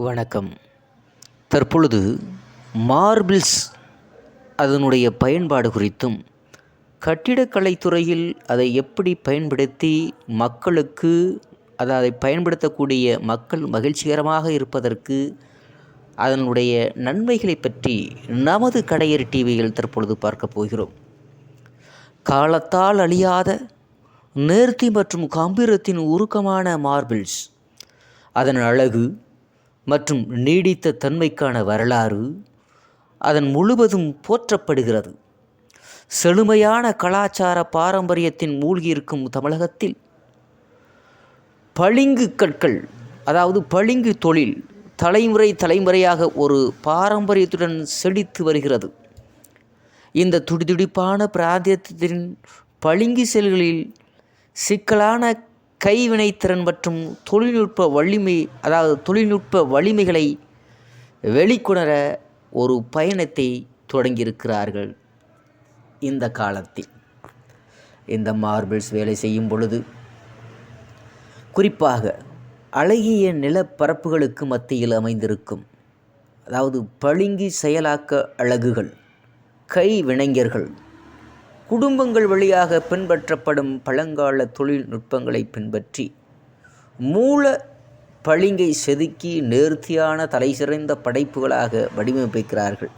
வணக்கம். தற்பொழுது மார்பிள்ஸ் அதனுடைய பயன்பாடு குறித்தும் கட்டிடக்கலைத் துறையில் அதை எப்படி பயன்படுத்தி மக்களுக்கு அதை அதை பயன்படுத்தக்கூடிய மக்கள் மகிழ்ச்சிகரமாக இருப்பதற்கு அதனுடைய நன்மைகளைப் பற்றி நமது கடையர் டிவியில் தற்பொழுது பார்க்கப் போகிறோம். காலத்தால் அழியாத நேர்த்தி மற்றும் கம்பீரத்தின் உருக்கமான மார்பிள்ஸ். அதன் அழகு மற்றும் நீடித்த தன்மைக்கான வரலாறு அதன் முழுவதும் போற்றப்படுகிறது. செழுமையான கலாச்சார பாரம்பரியத்தின் மூழ்கியிருக்கும் தமிழகத்தில் பளிங்கு கற்கள் அதாவது பளிங்கு தொழில் தலைமுறை தலைமுறையாக ஒரு பாரம்பரியத்துடன் செழித்து வருகிறது. இந்த துடிதுடிப்பான பிராந்தியத்தின் பளிங்கு செல்களில் சிக்கலான கைவினைத்திறன் மற்றும் தொழில்நுட்ப வலிமை அதாவது தொழில்நுட்ப வலிமைகளை வெளிக்கொணர ஒரு பயணத்தை தொடங்கியிருக்கிறார்கள் இந்த காலத்தில். இந்த மார்பிள்ஸ் வேலை செய்யும் பொழுது குறிப்பாக அழகிய நிலப்பரப்புகளுக்கு மத்தியில் அமைந்திருக்கும் அதாவது பளிங்கு செயலாக்க அழகுகள் கைவினைஞர்கள் குடும்பங்கள் வழியாக பின்பற்றப்படும் பழங்கால தொழில்நுட்பங்களை பின்பற்றி மூல பளிங்கை செதுக்கி நேர்த்தியான தலைசிறந்த படைப்புகளாக வடிவமைக்கிறார்கள்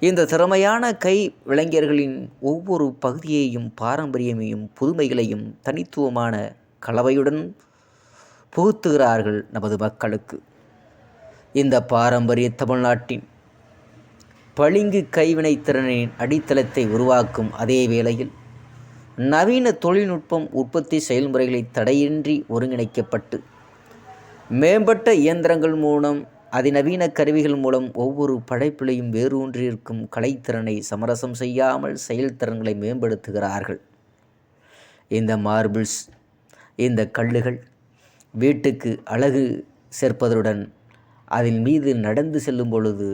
இந்த திறமையான கை விளைஞர்களின் ஒவ்வொரு பகுதியையும் பாரம்பரியமையும் புதுமைகளையும் தனித்துவமான கலவையுடன் புகுத்துகிறார்கள் நமது மக்களுக்கு. இந்த பாரம்பரிய தமிழ்நாட்டின் பளிங்கு கைவினைத்திறனின் அடித்தளத்தை உருவாக்கும் அதே வேளையில் நவீன தொழில்நுட்பம் உற்பத்தி செயல்முறைகளை தடையின்றி ஒருங்கிணைக்கப்பட்டு மேம்பட்ட இயந்திரங்கள் மூலம் அதிநவீன கருவிகள் மூலம் ஒவ்வொரு படைப்பிலையும் வேரூன்றிருக்கும் கலைத்திறனை சமரசம் செய்யாமல் செயல்திறன்களை மேம்படுத்துகிறார்கள். இந்த மார்பிள்ஸ் இந்த கல்லுகள் வீட்டுக்கு அழகு சேர்ப்பதுடன் அதன் மீது நடந்து செல்லும் பொழுது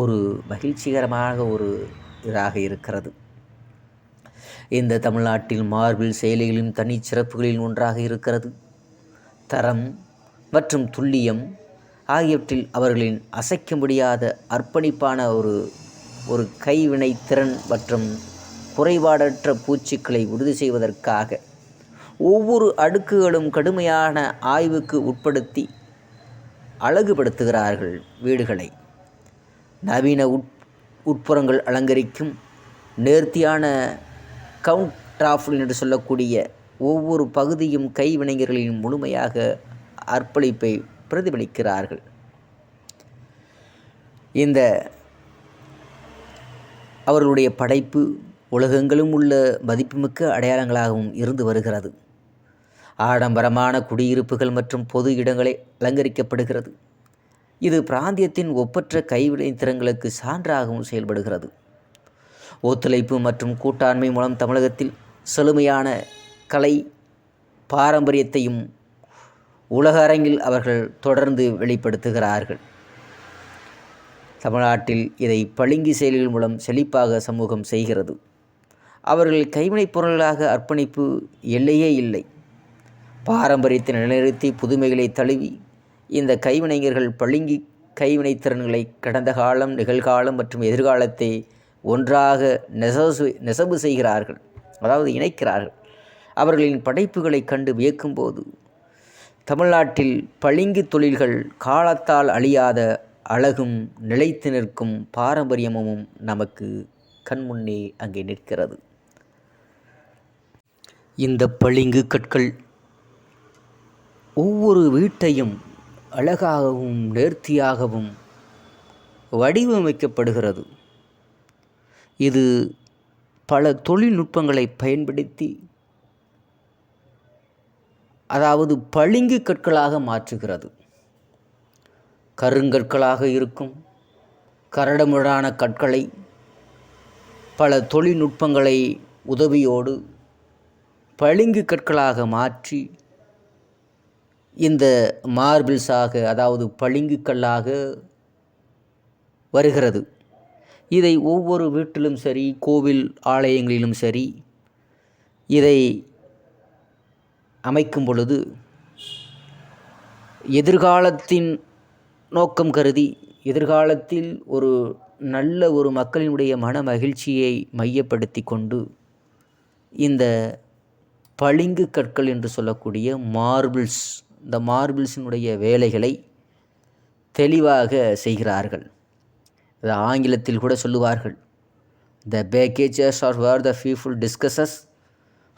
ஒரு மகிழ்ச்சிகரமாக ஒரு இதாக இருக்கிறது. இந்த தமிழ்நாட்டில் மார்பிள் செயலிகளின் தனிச்சிறப்புகளில் ஒன்றாக இருக்கிறது. தரம் மற்றும் துல்லியம் ஆகியவற்றில் அவர்களின் அசைக்க முடியாத அர்ப்பணிப்பான ஒரு ஒரு கைவினை திறன் மற்றும் குறைபாடற்ற பூச்சிக்களை உறுதி செய்வதற்காக ஒவ்வொரு அடுக்குகளும் கடுமையான ஆய்வுக்கு உட்படுத்தி அழகுபடுத்துகிறார்கள் வீடுகளை. நவீன உட் உட்புறங்கள் அலங்கரிக்கும் நேர்த்தியான கவுண்ட் டாஃபில் என்று சொல்லக்கூடிய ஒவ்வொரு பகுதியும் கைவினைஞர்களின் முழுமையாக அர்ப்பணிப்பை பிரதிபலிக்கிறார்கள். இந்த அவர்களுடைய படைப்பு உலகங்களும் உள்ள மதிப்புமிக்க அடையாளங்களாகவும் இருந்து வருகிறது. ஆடம்பரமான குடியிருப்புகள் மற்றும் பொது இடங்களை அலங்கரிக்கப்படுகிறது. இது பிராந்தியத்தின் ஒப்பற்ற கைவினைத்திறங்களுக்கு சான்றாகவும் செயல்படுகிறது. ஒத்துழைப்பு மற்றும் கூட்டாண்மை மூலம் தமிழகத்தில் செழுமையான கலை பாரம்பரியத்தையும் உலக அரங்கில் அவர்கள் தொடர்ந்து வெளிப்படுத்துகிறார்கள். தமிழ்நாட்டில் இதை பளிங்கு செயல்கள் மூலம் செழிப்பாக சமூகம் செய்கிறது. அவர்கள் கைவினைப் பொருள்களாக அர்ப்பணிப்பு எல்லையே இல்லை. பாரம்பரியத்தை நிலைநிறுத்தி புதுமைகளை தழுவி இந்த கைவினைஞர்கள் பளிங்கி கைவினைத்திறன்களை கடந்த காலம் நிகழ்காலம் மற்றும் எதிர்காலத்தை ஒன்றாக நெசவு நெசவு செய்கிறார்கள் அதாவது இணைக்கிறார்கள். அவர்களின் படைப்புகளை கண்டு வியக்கும்போது தமிழ்நாட்டில் பளிங்கு தொழில்கள் காலத்தால் அழியாத அழகும் நிலைத்து நிற்கும் பாரம்பரியமும் நமக்கு கண்முன்னே அங்கே நிற்கிறது. இந்த பளிங்கு கற்கள் ஒவ்வொரு வீட்டையும் அழகாகவும் நேர்த்தியாகவும் வடிவமைக்கப்படுகிறது. இது பல தொழில்நுட்பங்களை பயன்படுத்தி அதாவது பளிங்கு கற்களாக மாற்றுகிறது. கருங்கற்களாக இருக்கும் கரடுமுரடான கற்களை பல தொழில்நுட்பங்களை உதவியோடு பளிங்கு கற்களாக மாற்றி இந்த மார்பிள்ஸாக அதாவது பளிங்கு கல்லாக வருகிறது. இதை ஒவ்வொரு வீட்டிலும் சரி கோவில் ஆலயங்களிலும் சரி இதை அமைக்கும் பொழுது எதிர்காலத்தின் நோக்கம் கருதி எதிர்காலத்தில் ஒரு நல்ல ஒரு மக்களினுடைய மன மகிழ்ச்சியை மையப்படுத்தி கொண்டு இந்த பளிங்கு கற்கள் என்று சொல்லக்கூடிய மார்பிள்ஸ் இந்த மார்பிள்ஸினுடைய வேலைகளை தெளிவாக செய்கிறார்கள். இது ஆங்கிலத்தில் கூட சொல்லுவார்கள். The packages are where the people discusses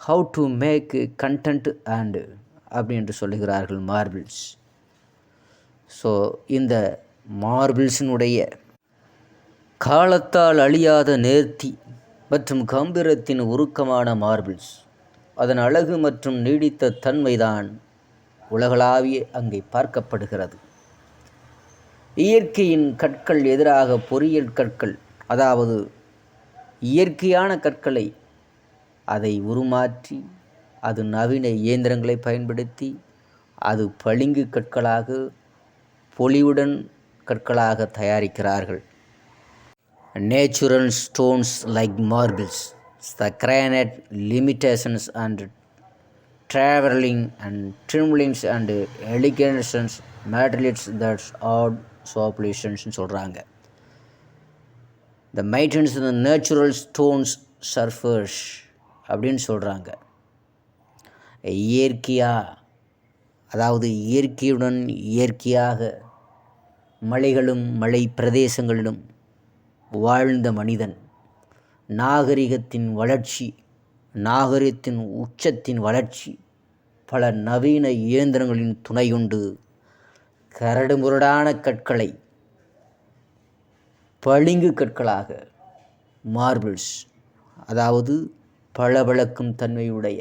how to make content and அப்படி என்று சொல்லுகிறார்கள் மார்பிள்ஸ் ஸோ இந்த மார்பிள்ஸினுடைய காலத்தால் அழியாத நேர்த்தி மற்றும் கம்பீரத்தின் உருக்கமான மார்பிள்ஸ் அதன் அழகு மற்றும் நீடித்த தன்மைதான் உலகளாவிய அங்கே பார்க்கப்படுகிறது. இயற்கையின் கற்கள் எதிராக பொறியியல் கற்கள் அதாவது இயற்கையான கற்களை அதை உருமாற்றி அது நவீன இயந்திரங்களை பயன்படுத்தி அது பளிங்கு கற்களாக பொலிவுடன் கற்களாக தயாரிக்கிறார்கள். Natural stones like marbles the granite limitations and travelling and trimmings and allocations metallics that's at சோப்லேஷன்ஸ்னு சொல்கிறாங்க the maintains the natural stones surfaces அப்படின்னு சொல்கிறாங்க இயற்கையாக அதாவது இயற்கையுடன் இயற்கையாக மலைகளும் மலை பிரதேசங்களிலும் வாழ்ந்த மனிதன் நாகரிகத்தின் வளர்ச்சி நாகரிகத்தின் உச்சத்தின் வளர்ச்சி பல நவீன இயந்திரங்களின் துணையுண்டு. கரடுமுரடான கற்களை பளிங்கு கற்களாக மார்பிள்ஸ் அதாவது பளபளக்கும் தன்மையுடைய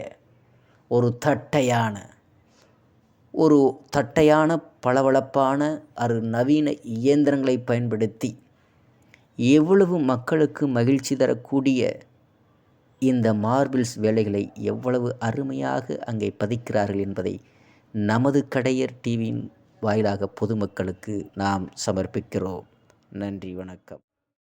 ஒரு தட்டையான ஒரு தட்டையான பளபளப்பான அரு நவீன இயந்திரங்களை பயன்படுத்தி எவ்வளவு மக்களுக்கு மகிழ்ச்சி தரக்கூடிய இந்த மார்பிள்ஸ் வேலைகளை எவ்வளவு அருமையாக அங்கே பதிக்கிறார்கள் என்பதை நமது கடையர் டிவியின் வாயிலாக பொதுமக்களுக்கு நாம் சமர்ப்பிக்கிறோம். நன்றி வணக்கம்.